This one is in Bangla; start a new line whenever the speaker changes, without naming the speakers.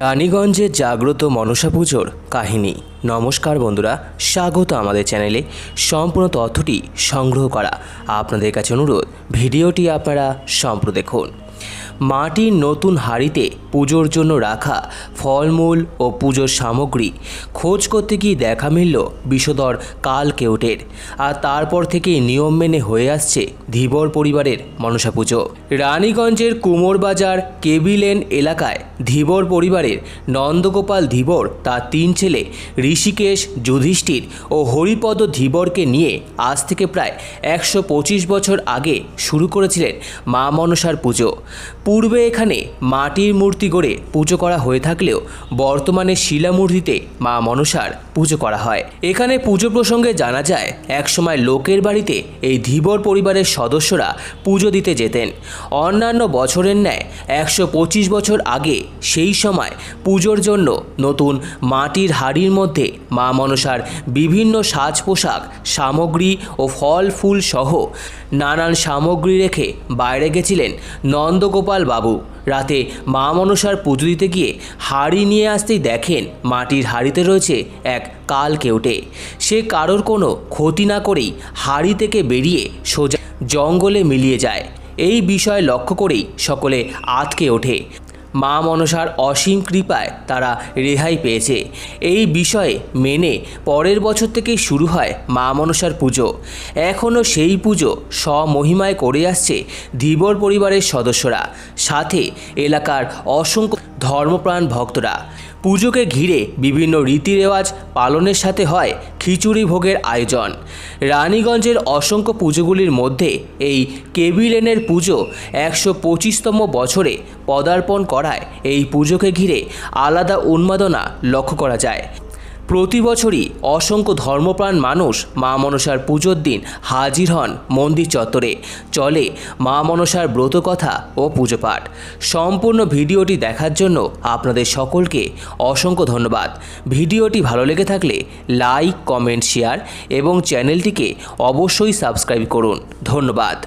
রানীগঞ্জে জাগ্রত মনসা পুজোর কাহিনী। নমস্কার বন্ধুরা, স্বাগত আমাদের চ্যানেলে। সম্পূর্ণ তথ্যটি সংগ্রহ করা আপনাদের কাছে অনুরোধ, ভিডিওটি আপনারা সম্পূর্ণ দেখুন। মাটির নতুন হাঁড়িতে পুজোর জন্য রাখা ফলমূল ও পুজোর সামগ্রী খোঁজ করতে গিয়ে দেখা মিলল বিষধর কাল কেউটের। আর তারপর থেকেই নিয়ম মেনে হয়ে আসছে ধীবর পরিবারের মনসা পুজো। রানীগঞ্জের কুমোরবাজার কেবিলেন এলাকায় ধীবর পরিবারের নন্দগোপাল ধীবর, তার তিন ছেলে ঋষিকেশ, যুধিষ্ঠির ও হরিপদ ধীবরকে নিয়ে আজ থেকে প্রায় একশো পঁচিশ বছর আগে শুরু করেছিলেন মা মনসার পুজো। পূর্বে এখানে মাটির মূর্তি গড়ে পুজো করা হয়ে থাকলেও বর্তমানে শিলামূর্তিতে মা মনসার পুজো করা হয়। এখানে পুজো প্রসঙ্গে জানা যায়, একসময় লোকের বাড়িতে এই ধীবর পরিবারের সদস্যরা পুজো দিতে যেতেন। অন্যান্য বছরের ন্যায় একশো পঁচিশ বছর আগে সেই সময় পুজোর জন্য নতুন মাটির হাড়ির মধ্যে মা মনসার বিভিন্ন সাজ পোশাক সামগ্রী ও ফল, ফুল সহ নানান সামগ্রী রেখে বাইরে গেছিলেন নন্দগোপাল বাবু। রাতে মা মনসার পুজো দিতে গিয়ে হাড়ি নিয়ে আসতেই দেখেন মাটির হাড়িতে রয়েছে এক কাল কেউটে। সে কারোর কোনো ক্ষতি না করেই হাড়ি থেকে বেরিয়ে সোজা জঙ্গলে মিলিয়ে যায়। এই বিষয় লক্ষ্য করেই সকলে আতকে ওঠে। মা মনসার অসীম কৃপায় তারা রেহাই পেয়েছে। এই বিষয়ে মেনে পরের বছর থেকেই শুরু হয় মা মনসার পুজো। এখনও সেই পুজো স্বমহিমায় করে আসছে ধীবর পরিবারের সদস্যরা, সাথে এলাকার অসংখ্য ধর্মপ্রাণ ভক্তরা। পুজোকে ঘিরে বিভিন্ন রীতিরেওয়াজ পালনের সাথে হয় খিচুড়ি ভোগের আয়োজন। রানীগঞ্জের অসংখ্য পুজোগুলির মধ্যে এই কেবিলেনের পুজো একশো পঁচিশতম বছরে পদার্পণ করায়। এই পুজোকে ঘিরে আলাদা উন্মাদনা লক্ষ্য করা যায়। প্রতি বছরই অসংখ্য ধর্মপ্রাণ মানুষ মা মনসার পুজোর দিন হাজির হন মন্দির চত্বরে। চলে মা মনসার ব্রতকথা ও পুজো পাঠ সম্পূর্ণ ভিডিওটি দেখার জন্য আপনাদের সকলকে অসংখ্য ধন্যবাদ। ভিডিওটি ভালো লেগে থাকলে লাইক, কমেন্ট, শেয়ার এবং চ্যানেলটিকে অবশ্যই সাবস্ক্রাইব করুন। ধন্যবাদ।